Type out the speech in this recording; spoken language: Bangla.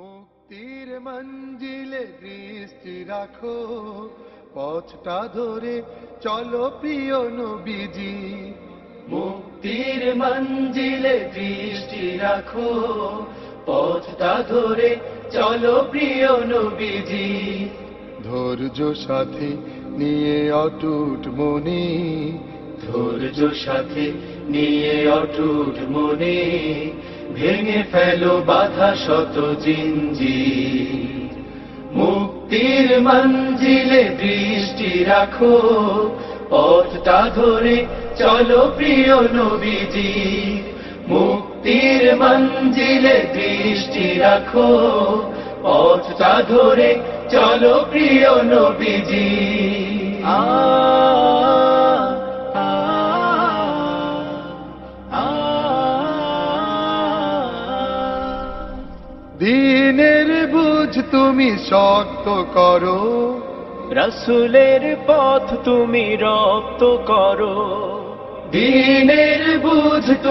মুক্তির মঞ্জিলে দৃষ্টি রাখো, পথটা ধরে চলো প্রিয় নবীজি। মুক্তির মঞ্জিলে দৃষ্টি রাখো, পথটা ধরে চলো প্রিয় নবীজি। ধৈর্য সাথে নিয়ে অটুট মনে, ধৈর্য সাথে নিয়ে অটুট মনে ভেঙে ফেলো বাধা শত জিঞ্জি মুক্তির মঞ্জিলে দৃষ্টি রাখো, পথটা ধরে চলো প্রিয় নবীজি। মুক্তির মঞ্জিলে দৃষ্টি রাখো, পথটা ধরে চলো প্রিয় নবীজি। আ দিনের বুঝ তুমি শক্ত করো। রসুলের পথ তুমি রক্ত করো। দিনের বুঝ তুমি